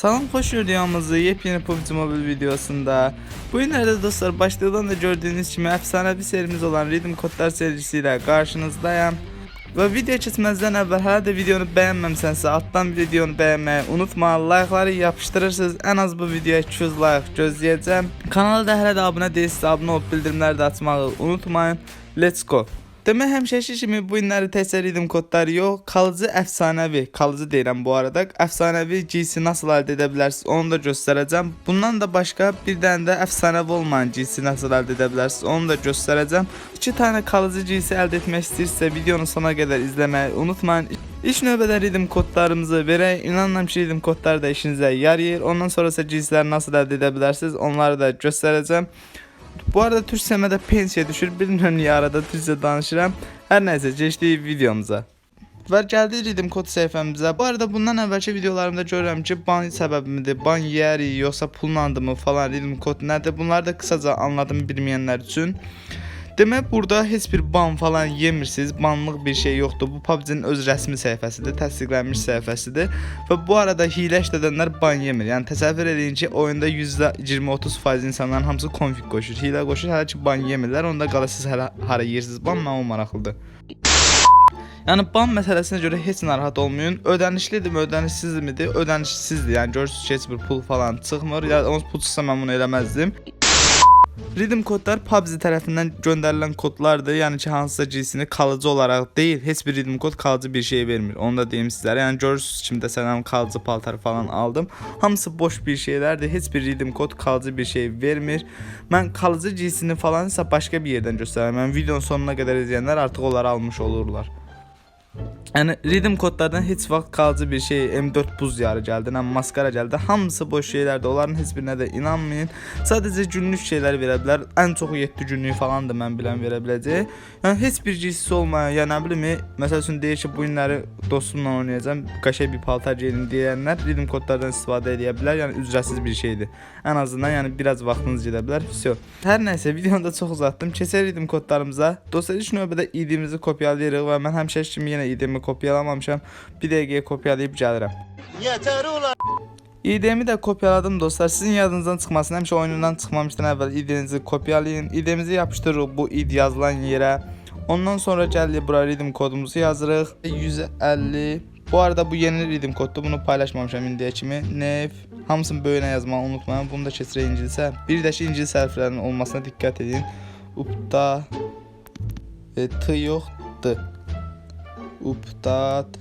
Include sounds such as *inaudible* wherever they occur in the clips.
Salam hoş videomuzda yepyeni PUBG Mobile videosunda. Bu günlerde dostlar başlığından da gördüğünüz gibi efsanevi serimiz olan Rhythm Kodlar serisiyle karşınızdayım. Ve video geçmezden evvel hala da videonu beğenmemişsense alttan videonu beğenmeyi unutma. Like'ları yapıştırırsınız en az bu videoya 200 like gözleyeceğim. Kanala da hala da abone değilsiniz abone olup bildirimleri de açmayı unutmayın. Let's go Demək həmişəki kimi bu günləri təkcə ridim kodları yox, kalıcı əfsanəvi, kalıcı deyirəm bu arada, əfsanəvi GC nasıl əldə edə bilərsiniz onu da göstərəcəm. Bundan da başqa bir dənə də əfsanəvi olmayan GC nasıl əldə edə bilərsiniz onu da göstərəcəm. 2 tane kalıcı GC əldə etmək istəyirsə videonun sona qədər izləməyi unutmayın. İlk növbədə ridim kodlarımızı verək. İnanıram ki, ridim kodları da işinizə yarayır. Ondan sonra isə GC-ləri nasıl əldə edə bilərsiniz onları da göstərəcəm. Bu arada Türkcəmə də pensiya düşür. Bilmirəm niyə arada Türkcə danışıram. Hər nəysə, keçdik videomuza. Və gəldi Ridim kod səhifəmizə. Bu arada bundan əvvəlki videolarımda görürəm ki, ban səbəbimidir, ban yeri, yoxsa pullandımı falan Ridim kod nədir? Bunları da qısaca anladım bilməyənlər üçün. Demək burada heç bir ban falan yemirsiniz. Banlıq bir şey yoxdur. Bu PUBG-nin öz rəsmi səhifəsidir, təsdiqlənmiş səhifəsidir və bu arada hilə işlədənlər ban yemir. Yəni təsəvvür edin ki, oyunda %20-30% insanların hamısı konfig qoşur. Hilə qoşur, hələ ki ban yemirlər. Onda qala siz hələ hara yeyirsiniz? Ban mənə o maraqlıdır. Yəni ban məsələsinə görə heç narahat olmayın. Ödənişlidirmi, ödənişsizdirmi? Ödənişsizdir. Yəni görürsüz ki, heç bir pul falan çıxmır. Ya onun pul çıxsa mən bunu eləməzdim. Redeem kodlar PUBG tərəfindən göndərilən kodlardır. Yəni ki, hansısa cinsini kalıcı olaraq deyil, heç bir redeem kod kalıcı bir şey vermir. Onu da deyim sizlərə. Yəni görürsüz kimi məsələn kalıcı paltar falan aldım. Hamısı boş bir şeylərdir. Heç bir redeem kod kalıcı bir şey vermir. Mən kalıcı cinsini falan isə başqa bir yerdən göstərərəm. Yəni videonun sonuna qədər izləyənlər artıq onları almış olurlar. Yəni redeem kodlardan heç vaxt kalıcı bir şey M4 buz yarı gəldi, nə maskara gəldi. Hamısı boş şeylərdir. Onların heç birinə də inanmayın. Sadəcə günlük şeylər verə bilər. Ən çoxu 7 günlük falandır mən bilən verə biləcək. Yəni heç bir cinsisi olmayan, ya nə bilim, məsəl üçün deyir ki, bu günləri dostumla oynayacağam, qəşəng bir paltar geyin deyənlər redeem kodlardan istifadə edə bilər. Yəni ücretsiz bir şeydir. Ən azından yəni biraz vaxtınız gedə bilər. Vəsə. Hər nəsə videonu da çox uzatdım. Keçək redeem kodlarımıza. Dostlar ilk növbədə ID-mizi kopyalayırıq və mən həmişə kimi yenə ID-mi kopyalamamışam. Bir dəqiqəyə kopyalayıb gəlirəm. Yeter ulan. ID-mi də kopyaladım dostlar. Sizin yadınızdan çıxmasın. Həmişə oyunundan çıxmamışdan əvvəl ID-nizi kopyalayın. ID-mizi yapışdırırıq bu ID yazılan yerə. Ondan sonra gəlirik bura redeem kodumuzu yazırıq. 150 Bu arada bu yeni redeem koddur. Bunu paylaşmamışam indiyə kimi. Nef hamısını böyünə yazmağı unutmayın. Bunu da keçirək ingilisə. Bir də ki ingilis hərflərinin olmasına diqqət edin. Upda e, t yox d. Updat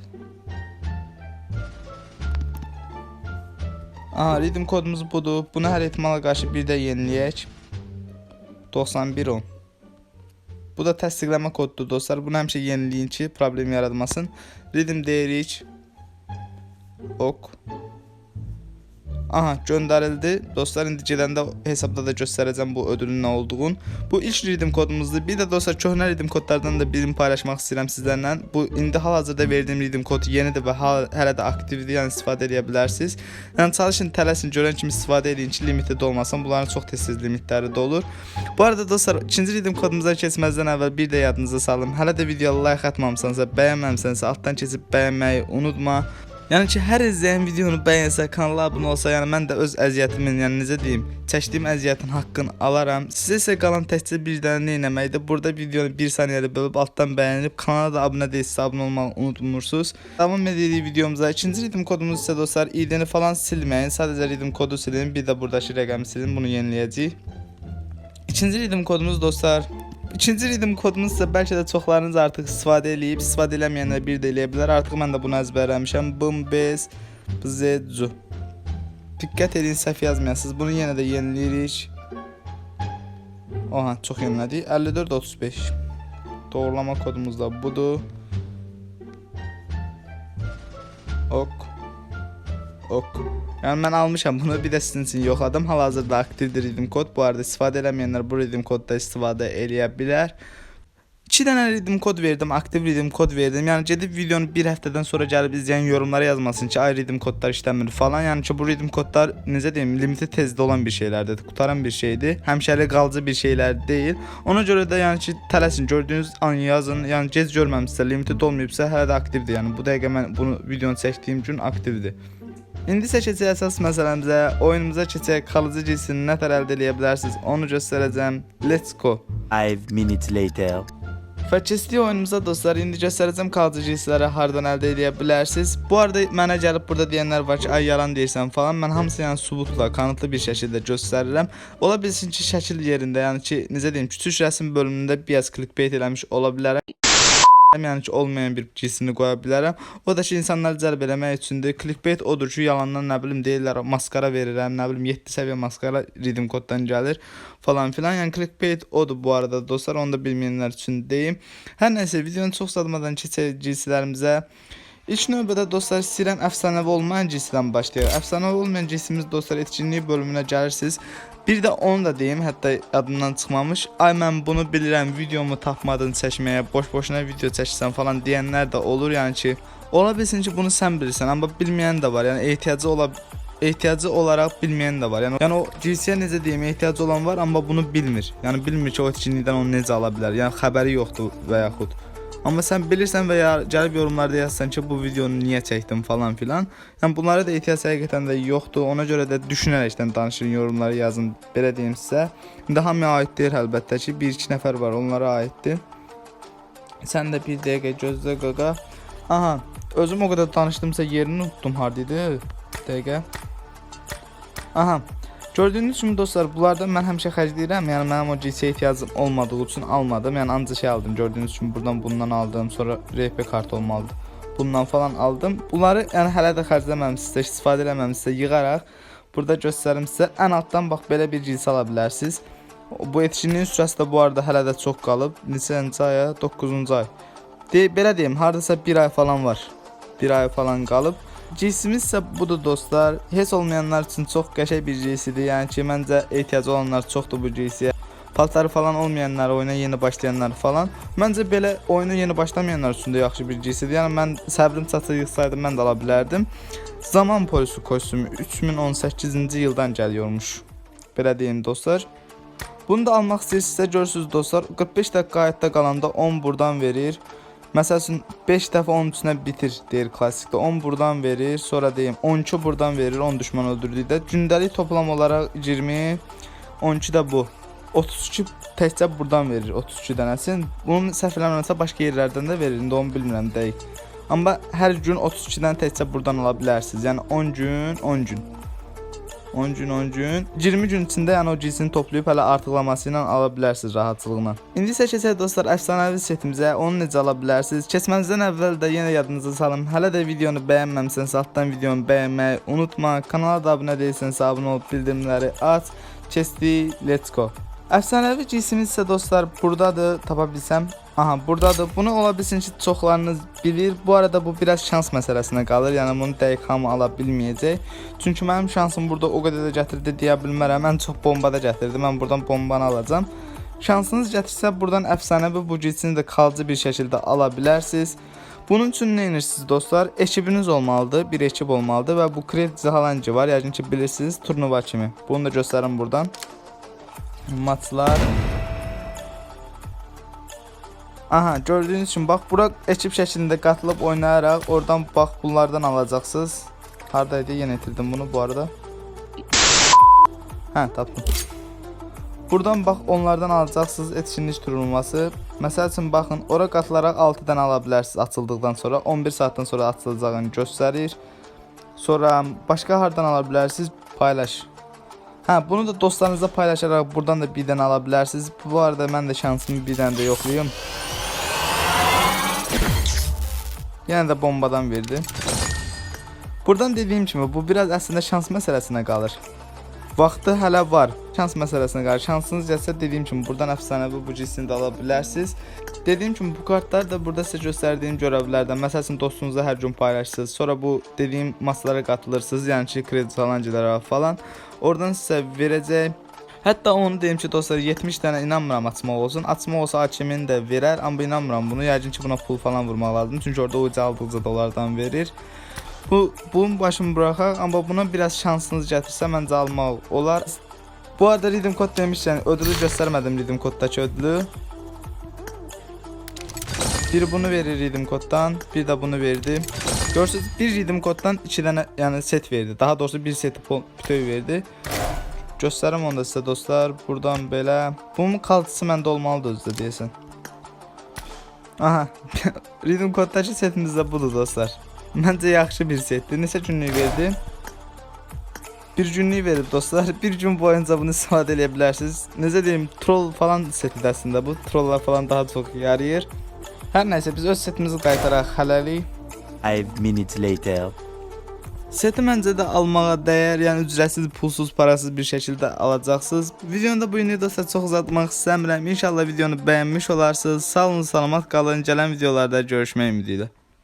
Aha, redeem kodumuz budur. Bunu hər ehtimala qarşı bir də yeniləyək. 9110. Bu da təsdiqləmə kodudur dostlar. Bunu həmişə yeniləyin ki, problem yaratmasın. Redeem deyirik. Ok. Aha, göndərildi. Dostlar indi gedəndə hesabda da göstərəcəm bu ödülün nə olduğunu. Bu ilk redeem kodumuzdur. Bir də dostlar köhnə redeem kodlardan da birini paylaşmaq istəyirəm sizlərlə. Bu indi hal-hazırda verdiyim redeem kodu yenidir və hələ də aktivdir, yəni istifadə edə bilərsiniz. Yəni çalışın, tələsin, görən kimi istifadə edin ki, limitli də olmasın. Bunların çox tez-tez limitləri də olur. Bu arada dostlar, ikinci redeem kodumuza keçməzdən əvvəl bir də yadınıza salım. Hələ də videoya like atmamısansa, bəyənməmisənsə, altdan keçib bəyənməyi unutma. Yəni ki, hər izləyən videonu bəyənsə, kanala abunə olsa, yəni mən də öz əziyyətimin, yəni necə deyim, çəkdiyim əziyyətin haqqını alaram. Sizə isə qalan təkcə bir dənə nə etməkdir. Burada videonu 1 saniyədə bölüb altdan bəyənib kanala da abunə deyilsə abunə olmağı unutmursunuz. Davam edirik videomuza. İkinci redeem kodumuz isə dostlar, ID-ni falan silməyin. Sadəcə redeem kodu silin. Bir də buradakı rəqəmi silin. Bunu yeniləyəcəyik. İkinci redeem kodumuz dostlar. İkinci redeem kodumuz isə bəlkə də çoxlarınız artıq istifadə eləyib, istifadə eləməyənlər bir də eləyə bilər. Artıq mən də bunu əzbərləmişəm. Bumbez Bzecu. Diqqət edin, səhv yazmayasınız. Bunu yenə də yeniləyirik. Oha, çox yenilədik. 54 35. Doğrulama kodumuz da budur. Ok. Ok. Yəni mən almışam bunu bir də sizin üçün yoxladım. Hal-hazırda aktivdir redeem kod. Bu arada istifadə eləməyənlər bu redeem kodda istifadə eləyə bilər. 2 dənə redeem kod verdim, aktiv redeem kod verdim. Yəni gedib videonu bir həftədən sonra gəlib izləyən yorumlara yazmasın ki, ay redeem kodlar işləmir falan. Yəni ki, bu redeem kodlar necə deyim, limiti tezdə olan bir şeylərdir, qutaran bir şeydir. Həmişəlik qalıcı bir şeylər deyil. Ona görə də yəni ki, tələsin, gördüyünüz an yazın. Yəni gec görməmisinizsə, limiti dolmayıbsa, hələ də aktivdir. Yəni bu dəqiqə mən bunu videonu çəkdiyim gün aktivdir. İndi isə keçək əsas məsələmizə, oyunumuza keçək. Kalıcı cinsini nə tər əldə edə bilərsiniz, onu göstərəcəm. Let's go. Five minutes later. Və keçdik oyunumuza dostlar. İndi göstərəcəm kalıcı cinsləri hardan əldə edə bilərsiniz. Bu arada mənə gəlib burada deyənlər var ki, ay yalan deyirsən falan. Mən hamısını yəni sübutla, kanıtlı bir şəkildə göstərirəm. Ola bilsin ki, şəkil yerində, yəni ki, necə deyim, kiçik rəsm bölümündə biraz clickbait eləmiş ola bilərəm. Yəni ki, olmayan bir cinsini qoya. O da ki, insanları cəlb eləmək üçündür. Clickbait odur ki, yalandan nə bilim deyirlər, maskara verirəm, nə bilim 7 səviyyə maskara redeem koddan gəlir falan filan. Yəni clickbait odur bu arada dostlar, onu da bilməyənlər üçün deyim. Hər nəsə videonu çox uzatmadan keçək cinslərimizə. İlk növbədə dostlar istəyirəm əfsanəvi olmayan cinsdən başlayaq. Əfsanəvi olmayan cinsimiz dostlar etkinlik bölümünə gəlirsiniz. Bir də onu da deyim, hətta yadımdan çıxmamış. Ay mən bunu bilirəm, videomu tapmadın çəkməyə, boş-boşuna video çəkirsən falan deyənlər də olur. Yəni ki, ola bilsin ki, bunu sən bilirsən, amma bilməyən də var. Yəni ehtiyacı ola ehtiyacı olaraq bilməyən də var. Yəni, yəni o cinsiyə necə deyim, ehtiyacı olan var, amma bunu bilmir. Yəni bilmir ki, o etkinlikdən onu necə ala bilər. Yəni xəbəri yoxdur və yaxud. Amma sən bilirsən və ya gəlib yorumlarda yazsan ki, bu videonu niyə çəkdim falan filan. Yəni bunlara da ehtiyac həqiqətən də yoxdur. Ona görə də düşünərəkdən danışın, yorumları yazın. Belə deyim sizə. İndi hamıya aid deyil əlbəttə ki, 1-2 nəfər var, onlara aiddir. Sən də bir dəqiqə gözlə qaqa. Aha, özüm o qədər danışdımsa yerini unutdum hardaydı. Dəqiqə. Aha. Gördüyünüz kimi dostlar, bunlardan mən həmişə xərcləyirəm. Yəni mənim o GC ehtiyacım olmadığı üçün almadım. Yəni ancaq şey aldım. Gördüyünüz kimi buradan bundan aldım. Sonra RP kart olmalıdır. Bundan falan aldım. Bunları yəni hələ də xərcləməmisinizsə, istifadə eləməmisinizsə yığaraq burada göstərim sizə. Ən altdan bax belə bir GC ala bilərsiniz. Bu etkinliyin sürəsi də bu arada hələ də çox qalıb. Neçənci aya? 9-cu ay. De, belə deyim, hardasa 1 ay falan var. 1 ay falan qalıb. Cinsimiz isə budur dostlar. Heç olmayanlar üçün çox qəşəng bir cinsidir. Yəni ki, məncə ehtiyacı olanlar çoxdur bu cinsiyə. Paltarı falan olmayanlar, oyuna yeni başlayanlar falan. Məncə belə oyuna yeni başlamayanlar üçün də yaxşı bir cinsidir. Yəni mən səbrim çatışsaydı mən də ala bilərdim. Zaman polisi kostyumu 3018-ci ildən gəliyormuş. Belə deyim dostlar. Bunu da almaq istəyirsinizsə görürsüz dostlar. 45 dəqiqə ayətdə qalanda 10 buradan verir. Məsəl üçün 5 dəfə onun üstünə bitir deyir klassikdə. 10 buradan verir, sonra deyim 12 buradan verir 10 düşman öldürdükdə. Gündəlik toplam olaraq 20, 12 də bu. 32 təkcə buradan verir 32 dənəsin. Bunun səhv eləmirəmsə başqa yerlərdən də verir. İndi onu bilmirəm dəqiq. Amma hər gün 32-dən təkcə buradan ala bilərsiniz. Yəni 10 gün, 10 gün. 10 gün 10 gün 20 gün içində yəni o cinsini toplayıb hələ artıqlaması ilə ala bilərsiniz rahatçılıqla. İndi isə dostlar əfsanəvi setimizə. Onu necə ala bilərsiniz? Keçməzdən əvvəl də yenə yadınıza salım. Hələ də videonu bəyənməmisənsə altdan videonu bəyənməyi unutma. Kanala da abunə deyilsənsə abunə olub bildirimləri aç. Keçdik. Let's go. Əfsanəvi cinsimiz isə dostlar burdadır, tapa bilsəm. Aha, burdadır. Bunu ola bilsin ki, çoxlarınız bilir. Bu arada bu biraz şans məsələsinə qalır. Yəni bunu dəqiq hamı ala bilməyəcək. Çünki mənim şansım burada o qədər də gətirdi deyə bilmərəm. Mən çox bomba da. Mən buradan bombanı alacağam. Şansınız gətirsə buradan əfsanəvi bu cinsini də kalıcı bir şəkildə ala bilərsiniz. Bunun üçün nə edirsiniz dostlar? Ekibiniz olmalıdır, bir ekip olmalıdır və bu Credit Zahalanci var. Yəqin ki bilirsiniz, turnuva kimi. Bunu da göstərim buradan. Maçlar. Aha, gördüyünüz kimi bax bura ekip şəklində qatılıb oynayaraq oradan bax bunlardan alacaqsınız. Hardaydı? Yenə itirdim bunu bu arada. Hə, tapdım. Buradan bax onlardan alacaqsınız etkinlik turulması. Məsəl üçün baxın, ora qatılaraq 6 dənə ala bilərsiniz açıldıqdan sonra. 11 saatdan sonra açılacağını göstərir. Sonra başqa hardan ala bilərsiniz? Paylaş. Hə, bunu da dostlarınızla paylaşaraq buradan da bir dənə ala bilərsiniz. Bu arada mən də şansımı bir dənə də yoxlayım. Yenə də bombadan verdi. Buradan dediyim kimi bu biraz əslində şans məsələsinə qalır. Vaxtı hələ var. Şans məsələsinə qalır. Şansınız gəlsə dediyim kimi buradan əfsanəvi bu cinsini də ala bilərsiniz. Dediyim kimi bu kartlar da burada sizə göstərdiyim görevlərdən. Məsəl üçün dostunuza hər gün paylaşırsınız. Sonra bu dediyim masalara qatılırsınız. Yəni ki, kredi salancılara falan. Oradan sizə verəcək Hətta onu deyim ki, dostlar 70 dənə inanmıram açmaq olsun. Açmaq olsa hakimin də verər, amma inanmıram bunu. Yəqin ki, buna pul falan vurmaq lazımdır. Çünki orada uca aldıqca dolardan verir. Bu bunun başını buraxaq, amma buna biraz şansınız gətirsə məncə almaq olar. Bu arada redeem kod demişkən ödülü göstərmədim redeem koddakı ödülü. Bir bunu verir redeem koddan, bir də bunu verdi. Görürsünüz bir redeem koddan 2 dənə yəni set verdi. Daha doğrusu bir seti bütöv verdi. Göstərim onda sizə dostlar. Buradan belə. Bunun kaltısı məndə olmalıdır özdə deyəsən. Aha. *laughs* redeem koddakı setimiz də budur dostlar. Məncə yaxşı bir setdir. Neçə günlük verdi? Bir günlük verib dostlar. *laughs* Bir gün boyunca bunu istifadə edə bilərsiniz. Necə deyim, troll falan setidir əslində bu. Trolllar falan daha çox yarayır. Hər nəysə biz öz setimizi qaytaraq hələlik. Five minutes later. Seti məncə də almağa dəyər, yəni ücretsiz, pulsuz, parasız bir şəkildə alacaqsınız. Videonu da bu günü dostlar çox uzatmaq istəmirəm. İnşallah videonu bəyənmiş olarsınız. Sağ olun, salamat qalın. Gələn videolarda görüşmək ümidi ilə.